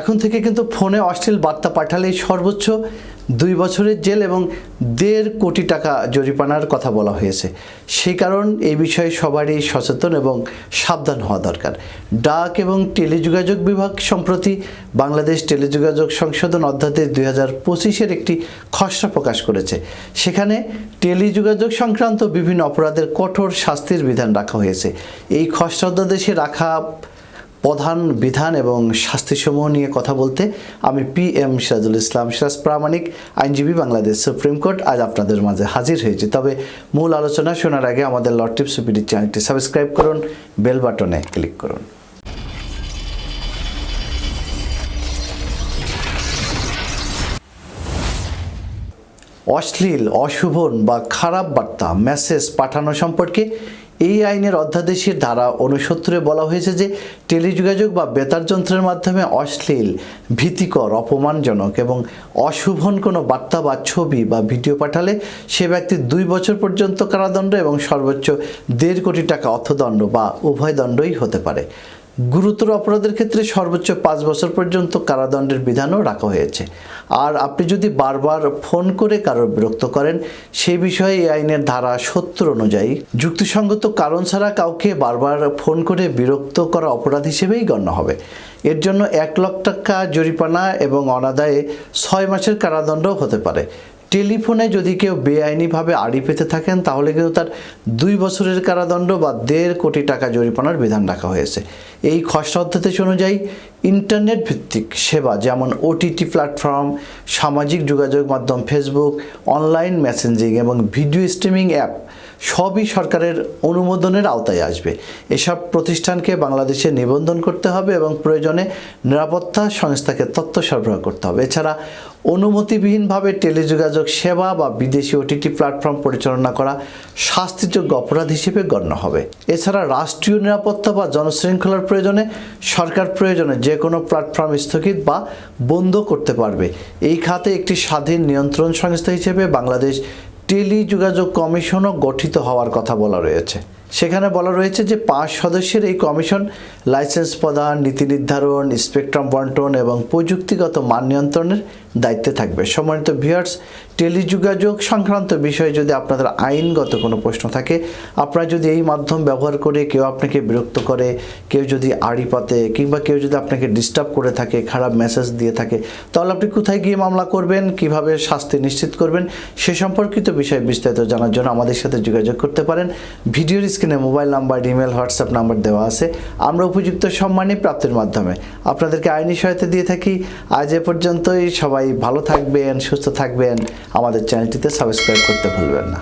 এখন থেকে কিন্তু ফোনে অশ্লীল বার্তা পাঠালেই সর্বোচ্চ দুই বছরের জেল এবং দেড় কোটি টাকা জরিমানার কথা বলা হয়েছে। সেই কারণ এই বিষয়ে সবারই সচেতন এবং সাবধান হওয়া দরকার। ডাক এবং টেলিযোগাযোগ বিভাগ সম্প্রতি বাংলাদেশ টেলিযোগাযোগ সংশোধন অধ্যাদেশ দুই হাজার পঁচিশের একটি খসড়া প্রকাশ করেছে। সেখানে টেলিযোগাযোগ সংক্রান্ত বিভিন্ন অপরাধের কঠোর শাস্তির বিধান রাখা হয়েছে। এই খসড়া অধ্যাদেশে রাখা প্রধান বিধান এবং শাস্তিসমূহ নিয়ে কথা বলতে আমি পি এম সিরাজুল ইসলাম। সিরাজ প্রামাণিক, আইনজীবী, বাংলাদেশ সুপ্রিম কোর্ট আজ আপনাদের মাঝে হাজির হয়েছি। তবে মূল আলোচনা শোনার আগে আমাদের লর্টিপ সুপিডি চ্যানেলটি সাবস্ক্রাইব করুন, বেল বাটনে ক্লিক করুন। অশ্লীল, অশুভন বা খারাপ বার্তা, মেসেজ পাঠানো সম্পর্কে এই আইনের অধ্যাদেশের ধারা অনুসত্তরে বলা হয়েছে যে টেলিযোগাযোগ বা বেতার যন্ত্রের মাধ্যমে অশ্লীল, ভীতিকর, অপমানজনক এবং অশুভন কোনো বার্তা বা ছবি বা ভিডিও পাঠালে সে ব্যক্তি দুই বছর পর্যন্ত কারাদণ্ড এবং সর্বোচ্চ দেড় কোটি টাকা অর্থদণ্ড বা উভয় দণ্ডই হতে পারে। গুরুতর অপরাধের ক্ষেত্রে সর্বোচ্চ পাঁচ বছর পর্যন্ত কারাদণ্ডের বিধানও রাখা হয়েছে। আর আপনি যদি বারবার ফোন করে কারোর বিরক্ত করেন, সে বিষয়ে এই আইনের ধারা সত্তর অনুযায়ী যুক্তিসঙ্গত কারণ ছাড়া কাউকে বারবার ফোন করে বিরক্ত করা অপরাধ হিসেবেই গণ্য হবে। এর জন্য এক লক্ষ টাকা জরিপানা এবং অনাদায়ে ছয় মাসের কারাদণ্ডও হতে পারে। টেলিফোনে যদি কেউ বেআইনিভাবে আড়ি পেতে থাকেন, তাহলে কিন্তু তার দুই বছরের কারাদণ্ড বা দেড় কোটি টাকা জরিমানার বিধান রাখা হয়েছে। এই খসড়া অধ্যাদেশ অনুযায়ী ইন্টারনেট ভিত্তিক সেবা, যেমন ওটিটি প্ল্যাটফর্ম সামাজিক যোগাযোগ মাধ্যম ফেসবুক অনলাইন মেসেঞ্জিং এবং ভিডিও স্ট্রিমিং অ্যাপ সবই সরকারের অনুমোদনের আওতায় আসবে। এসব প্রতিষ্ঠানকে বাংলাদেশে নিবন্ধন করতে হবে এবং প্রয়োজনে নিরাপত্তা সংস্থাকে তথ্য সরবরাহ করতে হবে। এছাড়া অনুমতিবিহীনভাবে টেলিযোগাযোগ সেবা বা বিদেশি ওটিটি প্ল্যাটফর্ম পরিচালনা করা শাস্তিযোগ্য অপরাধ হিসেবে গণ্য হবে। এছাড়া রাষ্ট্রীয় নিরাপত্তা বা জনশৃঙ্খলার প্রয়োজনে, সরকার প্রয়োজনে যে কোনো প্ল্যাটফর্ম স্থগিত বা বন্ধ করতে পারবে। এই খাতে একটি স্বাধীন নিয়ন্ত্রণ সংস্থা হিসেবে বাংলাদেশ টেলিযোগাযোগ কমিশনও গঠিত হওয়ার কথা বলা রয়েছে। সেখানে বলা রয়েছে যে পাঁচ সদস্যের এই কমিশন লাইসেন্স প্রদান, নীতি নির্ধারণ, স্পেকট্রাম বন্টন এবং প্রযুক্তিগত মান নিয়ন্ত্রণের দায়িত্বে থাকবে। সম্মানিত ভিউয়ার্স টেলিযোগাযোগ সংক্রান্ত বিষয়ে যদি আপনাদের আইনগত কোনো প্রশ্ন থাকে, আপনারা যদি এই মাধ্যম ব্যবহার করে কেউ আপনাকে বিরক্ত করে, কেউ যদি আড়ি পাতে, কিংবা কেউ যদি আপনাকে ডিস্টার্ব করে থাকে, খারাপ মেসেজ দিয়ে থাকে, তাহলে আপনি কোথায় গিয়ে মামলা করবেন, কীভাবে শাস্তি নিশ্চিত করবেন, সে সম্পর্কিত বিষয়ে বিস্তারিত জানার জন্য আমাদের সাথে যোগাযোগ করতে পারেন। ভিডিওর স্ক্রিনে mobile number, email, WhatsApp number দেওয়া আছে। আমরা উপযুক্ত সম্মানী প্রাপ্তির মাধ্যমে আপনাদেরকে আইনি সহায়তা দিয়ে থাকি। আজ এ পর্যন্তই সবাই ভালো থাকবেন সুস্থ থাকবেন। আমাদের চ্যানেলটিতে সাবস্ক্রাইব করতে ভুলবেন না।